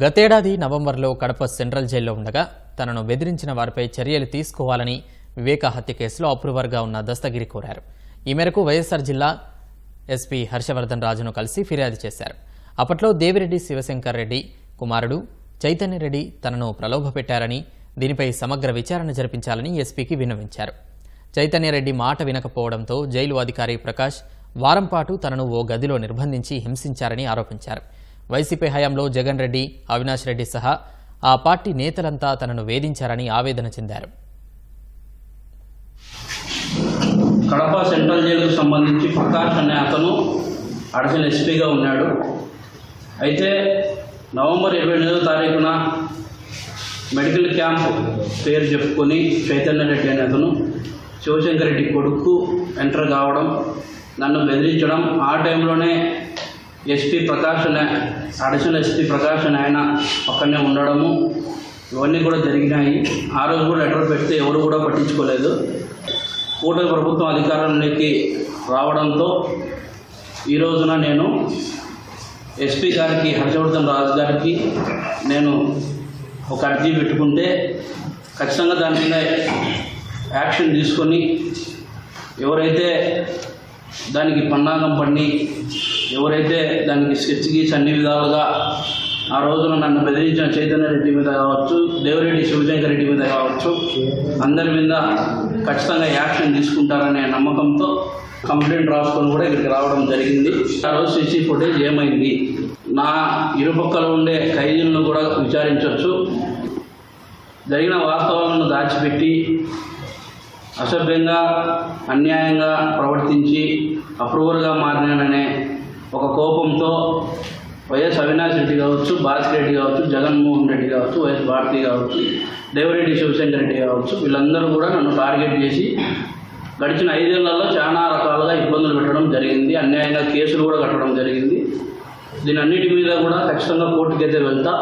గతేడాది నవంబర్లో కడప సెంట్రల్ జైల్లో ఉండగా తనను బెదిరించిన వారిపై చర్యలు తీసుకోవాలని వివేక హత్య కేసులో అప్రూవర్గా ఉన్న దస్తగిరి కోరారు. ఈ మేరకు వైఎస్ఆర్ జిల్లా ఎస్పీ హర్షవర్ధన్ రాజును కలిసి ఫిర్యాదు చేశారు. అప్పట్లో దేవిరెడ్డి శివశంకర్ రెడ్డి కుమారుడు చైతన్య రెడ్డి తనను ప్రలోభపెట్టారని దీనిపై సమగ్ర విచారణ జరిపించాలని ఎస్పీకి విన్నవించారు. చైతన్యరెడ్డి మాట వినకపోవడంతో జైలు అధికారి ప్రకాష్ వారం పాటు తనను ఓ గదిలో నిర్బంధించి హింసించారని ఆరోపించారు. వైసీపీ హయాంలో జగన్ రెడ్డి అవినాష్ రెడ్డి సహా ఆ పార్టీ నేతలంతా తనను వేధించారని ఆవేదన చెందారు. కడప సెంట్రల్ జైలుకు సంబంధించి ప్రకాష్ అనే అతను అడిషనల్ ఎస్పీగా ఉన్నాడు. అయితే నవంబర్ ఇరవై ఎనిమిదో తారీఖున మెడికల్ క్యాంప్ పేరు చెప్పుకొని చైతన్య రెడ్డి అనే అతను శివశంకర్ రెడ్డి కొడుకు ఎంటర్ కావడం నన్ను బెదిరించడం ఆ టైంలోనే SP Prakash additional SP Prakash ఆయన పక్కనే ఉండడము. ఇవన్నీ కూడా జరిగినాయి. ఆ రోజు కూడా లెటర్ పెడితే ఎవరు కూడా పట్టించుకోలేదు. కూటమి ప్రభుత్వం అధికారంలోకి రావడంతో ఈ రోజున నేను ఎస్పీ గారికి హర్షవర్ధన్ రాజు గారికి నేను ఒక అర్జీ పెట్టుకుంటే ఖచ్చితంగా దాని మీద యాక్షన్ తీసుకొని ఎవరైతే దానికి పన్నాగం పండి ఎవరైతే దానికి స్కెచ్ గీసి అన్ని విధాలుగా ఆ రోజున నన్ను బెదిరించిన చైతన్య రెడ్డి మీద కావచ్చు దేవరెడ్డి శివశంకర్ రెడ్డి మీద కావచ్చు అందరి మీద ఖచ్చితంగా యాక్షన్ తీసుకుంటారనే నమ్మకంతో కంప్లైంట్ రాసుకొని కూడా ఇక్కడికి రావడం జరిగింది. ఆ రోజు సీసీ ఫుటేజ్ ఏమైంది? నా ఇరుపక్కల ఉండే ఖైదీలను కూడా విచారించవచ్చు జరిగిన వాస్తవాలను దాచిపెట్టి అసభ్యంగా అన్యాయంగా ప్రవర్తించి అప్రూవర్గా మారినాననే ఒక కోపంతో వైఎస్ అవినాష్ రెడ్డి కావచ్చు భాస్కర్ రెడ్డి కావచ్చు జగన్మోహన్ రెడ్డి కావచ్చు వైఎస్ భారతి కావచ్చు దేవరెడ్డి శివశంకర్ రెడ్డి కావచ్చు వీళ్ళందరూ కూడా నన్ను టార్గెట్ చేసి గడిచిన ఐదేళ్ళలో చాలా రకాలుగా ఇబ్బందులు పెట్టడం జరిగింది అన్యాయంగా కేసులు కూడా కట్టడం జరిగింది. దీని అన్నిటి మీద కూడా ఖచ్చితంగా కోర్టుకైతే వెళ్తా.